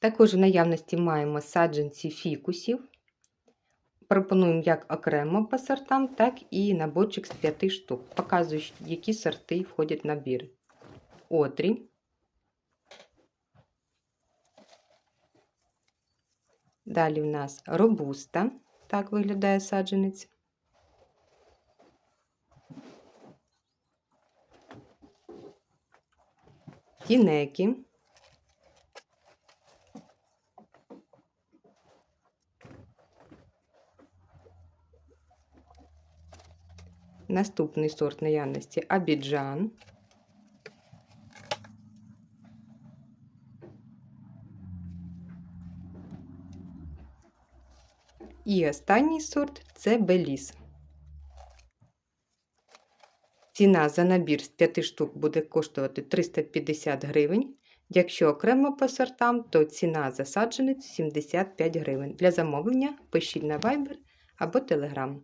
Також в наявності маємо саджанці фікусів. Пропонуємо як окремо по сортам, так і наборчик з 5 штук. Показую, які сорти входять в набір. Отрі. Далі в нас робуста. Так виглядає саджанець. Тінекі. Наступний сорт наявності Абіджан. І останній сорт це Беліс. Ціна за набір з 5 штук буде коштувати 350 гривень. Якщо окремо по сортам, то ціна за 75 гривень. Для замовлення пишіть на Viber або Telegram.